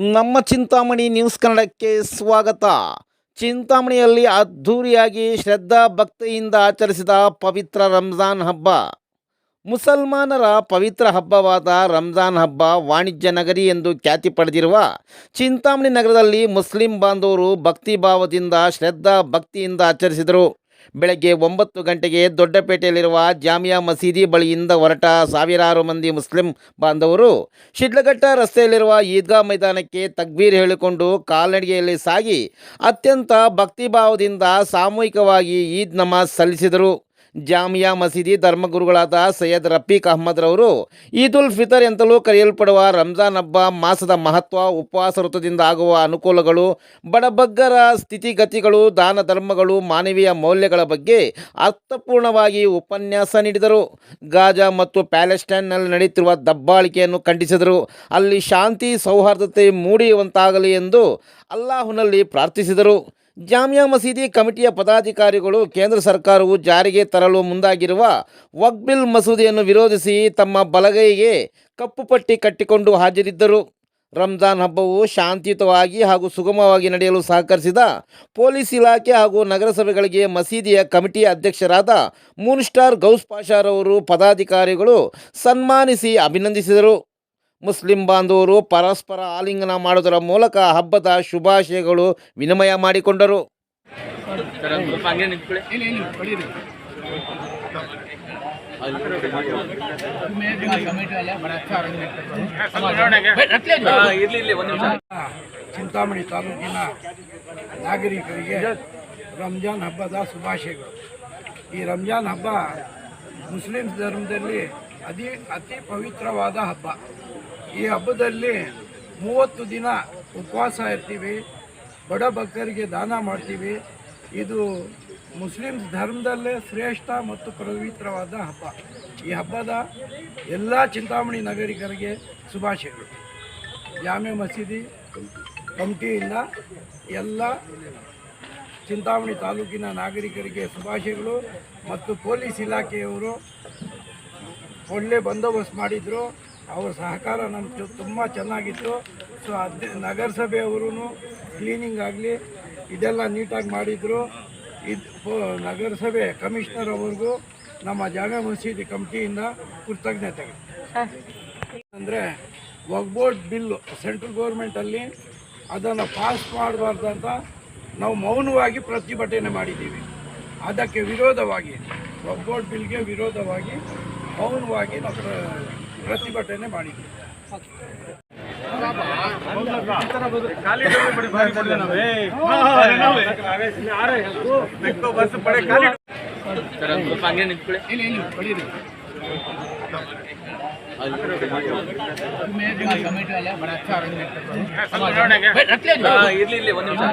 ನಮ್ಮ ಚಿಂತಾಮಣಿ ನ್ಯೂಸ್ ಕನ್ನಡಕ್ಕೆ ಸ್ವಾಗತ. ಚಿಂತಾಮಣಿಯಲ್ಲಿ ಅದ್ಧೂರಿಯಾಗಿ ಶ್ರದ್ಧಾ ಭಕ್ತಿಯಿಂದ ಆಚರಿಸಿದ ಪವಿತ್ರ ರಂಜಾನ್ ಹಬ್ಬ. ಮುಸಲ್ಮಾನರ ಪವಿತ್ರ ಹಬ್ಬವಾದ ರಂಜಾನ್ ಹಬ್ಬ ವಾಣಿಜ್ಯ ನಗರಿ ಎಂದು ಖ್ಯಾತಿ ಪಡೆದಿರುವ ಚಿಂತಾಮಣಿ ನಗರದಲ್ಲಿ ಮುಸ್ಲಿಂ ಬಾಂಧವರು ಭಕ್ತಿಭಾವದಿಂದ ಶ್ರದ್ಧಾ ಭಕ್ತಿಯಿಂದ ಆಚರಿಸಿದರು. ಬೆಳಗ್ಗೆ ಒಂಬತ್ತು ಗಂಟೆಗೆ ದೊಡ್ಡಪೇಟೆಯಲ್ಲಿರುವ ಜಾಮಿಯಾ ಮಸೀದಿ ಬಳಿಯಿಂದ ಹೊರಟ ಸಾವಿರಾರು ಮಂದಿ ಮುಸ್ಲಿಂ ಬಾಂಧವರು ಶಿಡ್ಲಘಟ್ಟ ರಸ್ತೆಯಲ್ಲಿರುವ ಈದ್ಗಾ ಮೈದಾನಕ್ಕೆ ತಗ್ಬೀರ್ ಹೇಳಿಕೊಂಡು ಕಾಲ್ನಡಿಗೆಯಲ್ಲಿ ಸಾಗಿ ಅತ್ಯಂತ ಭಕ್ತಿಭಾವದಿಂದ ಸಾಮೂಹಿಕವಾಗಿ ಈದ್ ನಮಾಜ್ ಸಲ್ಲಿಸಿದರು. ಜಾಮಿಯಾ ಮಸೀದಿ ಧರ್ಮಗುರುಗಳಾದ ಸೈಯದ್ ರಫೀಕ್ ಅಹ್ಮದ್ ರವರು ಈದ್ ಉಲ್ ಫಿತರ್ ಎಂತಲೂ ಕರೆಯಲ್ಪಡುವ ರಂಜಾನ್ ಹಬ್ಬ ಮಾಸದ ಮಹತ್ವ, ಉಪವಾಸ ವೃತ್ತದಿಂದ ಆಗುವ ಅನುಕೂಲಗಳು, ಬಡಬಗ್ಗರ ಸ್ಥಿತಿಗತಿಗಳು, ದಾನ ಧರ್ಮಗಳು, ಮಾನವೀಯ ಮೌಲ್ಯಗಳ ಬಗ್ಗೆ ಅರ್ಥಪೂರ್ಣವಾಗಿ ಉಪನ್ಯಾಸ ನೀಡಿದರು. ಗಾಜಾ ಮತ್ತು ಪ್ಯಾಲೆಸ್ಟೈನ್ನಲ್ಲಿ ನಡೆಯುತ್ತಿರುವ ದಬ್ಬಾಳಿಕೆಯನ್ನು ಖಂಡಿಸಿದರು. ಅಲ್ಲಿ ಶಾಂತಿ ಸೌಹಾರ್ದತೆ ಮೂಡಿಯುವಂತಾಗಲಿ ಎಂದು ಅಲ್ಲಾಹುನಲ್ಲಿ ಪ್ರಾರ್ಥಿಸಿದರು. ಜಾಮಿಯಾ ಮಸೀದಿ ಕಮಿಟಿಯ ಪದಾಧಿಕಾರಿಗಳು ಕೇಂದ್ರ ಸರ್ಕಾರವು ಜಾರಿಗೆ ತರಲು ಮುಂದಾಗಿರುವ ವಕ್ಬಿಲ್ ಮಸೂದೆಯನ್ನು ವಿರೋಧಿಸಿ ತಮ್ಮ ಬಲಗೈಗೆ ಕಪ್ಪು ಪಟ್ಟಿ ಕಟ್ಟಿಕೊಂಡು ಹಾಜರಿದ್ದರು. ರಂಜಾನ್ ಹಬ್ಬವು ಶಾಂತಿಯುತವಾಗಿ ಹಾಗೂ ಸುಗಮವಾಗಿ ನಡೆಯಲು ಸಹಕರಿಸಿದ ಪೊಲೀಸ್ ಇಲಾಖೆ ಹಾಗೂ ನಗರಸಭೆಗಳಿಗೆ ಮಸೀದಿಯ ಕಮಿಟಿಯ ಅಧ್ಯಕ್ಷರಾದ ಮೂನ್ ಸ್ಟಾರ್ ಗೌಸ್ ಪಾಷಾರವರು ಪದಾಧಿಕಾರಿಗಳು ಸನ್ಮಾನಿಸಿ ಅಭಿನಂದಿಸಿದರು. ಮುಸ್ಲಿಂ ಬಾಂಧವರು ಪರಸ್ಪರ ಆಲಿಂಗನ ಮಾಡುವುದರ ಮೂಲಕ ಹಬ್ಬದ ಶುಭಾಶಯಗಳು ವಿನಿಮಯ ಮಾಡಿಕೊಂಡರು. ಚಿಂತಾಮಣಿ ತಾಲೂಕಿನ ನಾಗರಿಕರಿಗೆ ರಂಜಾನ್ ಹಬ್ಬದ ಶುಭಾಶಯಗಳು. ಈ ರಂಜಾನ್ ಹಬ್ಬ ಮುಸ್ಲಿಂ ಧರ್ಮದಲ್ಲಿ ಅತಿ ಅತಿ ಪವಿತ್ರವಾದ ಹಬ್ಬ. ಈ ಹಬ್ಬದಲ್ಲಿ ಮೂವತ್ತು ದಿನ ಉಪವಾಸ ಇರ್ತೀವಿ, ಬಡ ಭಕ್ತರಿಗೆ ದಾನ ಮಾಡ್ತೀವಿ. ಇದು ಮುಸ್ಲಿಂ ಧರ್ಮದಲ್ಲೇ ಶ್ರೇಷ್ಠ ಮತ್ತು ಪವಿತ್ರವಾದ ಹಬ್ಬ. ಈ ಹಬ್ಬದ ಎಲ್ಲ ಚಿಂತಾಮಣಿ ನಾಗರಿಕರಿಗೆ ಶುಭಾಶಯಗಳು. ಜಾಮೆ ಮಸೀದಿ ಕಮಿಟಿಯಿಂದ ಎಲ್ಲ ಚಿಂತಾಮಣಿ ತಾಲೂಕಿನ ನಾಗರಿಕರಿಗೆ ಶುಭಾಶಯಗಳು ಮತ್ತು ಪೊಲೀಸ್ ಇಲಾಖೆಯವರು ಒಳ್ಳೆ ಬಂದೋಬಸ್ತ್ ಮಾಡಿದರು. ಅವರ ಸಹಕಾರ ನಮ್ಮ ತುಂಬ ಚೆನ್ನಾಗಿತ್ತು. ಸೊ ಅದ್ ನಗರಸಭೆಯವರು ಕ್ಲೀನಿಂಗ್ ಆಗಲಿ ಇದೆಲ್ಲ ನೀಟಾಗಿ ಮಾಡಿದರು. ಇದು ನಗರಸಭೆ ಕಮಿಷನರ್ ಅವ್ರಿಗೂ ನಮ್ಮ ಜಾಮೆ ಮಸೀದಿ ಕಮಿಟಿಯಿಂದ ಕೃತಜ್ಞತೆ ಅಂದರೆ ವಗ್ಬೋರ್ಡ್ ಬಿಲ್ಲು ಸೆಂಟ್ರಲ್ ಗೌರ್ಮೆಂಟಲ್ಲಿ ಅದನ್ನು ಪಾಸ್ ಮಾಡಬಾರ್ದಂತ ನಾವು ಮೌನವಾಗಿ ಪ್ರತಿಭಟನೆ ಮಾಡಿದ್ದೀವಿ. ಅದಕ್ಕೆ ವಿರೋಧವಾಗಿ ವಗ್ಬೋರ್ಡ್ ಬಿಲ್ಗೆ ವಿರೋಧವಾಗಿ ಮೌನವಾಗಿ ನಾವು ಪ್ರತಿಭಟನೆ ಮಾಡಿದ್ದೀವಿ ಇರ್ಲಿ ಒಂದು ನಿಮಿಷ.